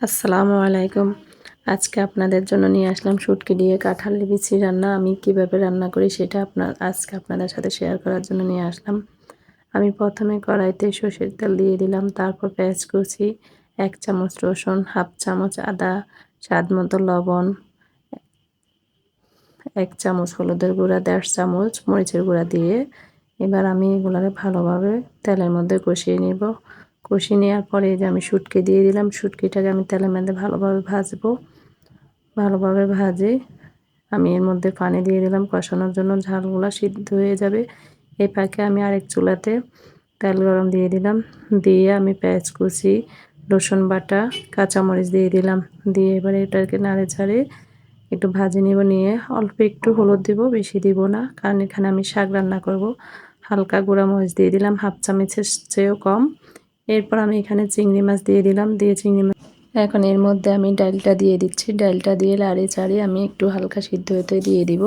আসসালামু আলাইকুম। আজকে আপনাদের জন্য নিয়ে আসলাম শুটকি দিয়ে কাঁঠাল বিচি রান্না। আমি কীভাবে রান্না করি সেটা আপনার আজকে আপনাদের সাথে শেয়ার করার জন্য নিয়ে আসলাম। আমি প্রথমে কড়াইতে সর্ষের তেল দিয়ে দিলাম, তারপর পেঁয়াজ কুচি, এক চামচ রসুন, হাফ চামচ আদা, স্বাদ মতো লবণ, এক চামচ হলুদের গুঁড়া, দেড় চামচ মরিচের গুঁড়া দিয়ে। এবার আমি এগুলোকে ভালোভাবে তেলের মধ্যে কষিয়ে নিব। কষিয়ে নেওয়ার পরে যে আমি শুটকি দিয়ে দিলাম, শুটকিটাকে আমি তেলের মধ্যে ভালোভাবে ভাজবো। ভালোভাবে ভাজে আমি এর মধ্যে পানি দিয়ে দিলাম, কষানোর জন্য ঝালগুলো সিদ্ধ হয়ে যাবে। এই পাকে আমি আরেক চুলাতে তেল গরম দিয়ে দিলাম। দিয়ে আমি পেঁয়াজ কুচি, রসুন বাটা, কাঁচামরিচ দিয়ে দিলাম। দিয়ে এবারে এটাকে নাড়ে ছাড়ে একটু ভাজি নিব, নিয়ে অল্প একটু হলুদ দিব, বেশি দিব না, কারণ এখানে আমি শাক রান্না করব। হালকা গুঁড়া মরিচ দিয়ে দিলাম, হাফ চামচের চেয়েও কম। এরপর আমি এখানে চিংড়ি মাছ দিয়ে দিলাম, দিয়ে চিংড়ি মাছ এখন এর মধ্যে আমি ডালটা দিয়ে দিচ্ছি। ডালটা দিয়ে লাড়ে চাড়িয়ে আমি একটু হালকা সিদ্ধ হতে দিয়ে দিব।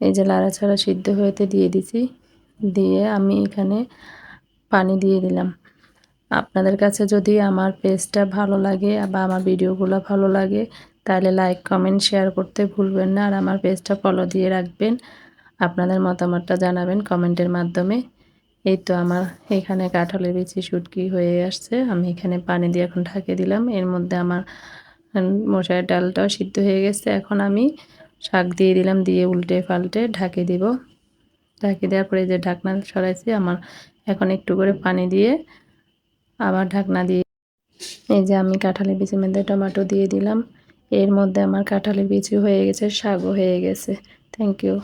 এই যে লাড়াচাড়া সিদ্ধ হতে দিয়ে দিছি, দিয়ে আমি এখানে পানি দিয়ে দিলাম। আপনাদের কাছে যদি আমার পেজটা ভালো লাগে বা আমার ভিডিওগুলো ভালো লাগে, তাহলে লাইক, কমেন্ট, শেয়ার করতে ভুলবেন না। আর আমার পেজটা ফলো দিয়ে রাখবেন। আপনাদের মতামতটা জানাবেন কমেন্টের মাধ্যমে। এই তো আমার এখানে কাঁঠালের বিচি শুটকি হয়ে আসছে। আমি এখানে পানি দিয়ে এখন ঢাকে দিলাম। এর মধ্যে আমার মশার ডালটাও সিদ্ধ হয়ে গেছে। এখন আমি শাক দিয়ে দিলাম, দিয়ে উল্টে পাল্টে ঢাকে দিব। ঢাকে দেওয়ার পরে যে ঢাকনা সরাইছি, আমার এখন একটু করে পানি দিয়ে আবার ঢাকনা দিয়ে এই যে আমি কাঁঠালের বিচির মধ্যে টমেটো দিয়ে দিলাম। এর মধ্যে আমার কাঁঠালের বিচি হয়ে গেছে, শাকও হয়ে গেছে। Thank you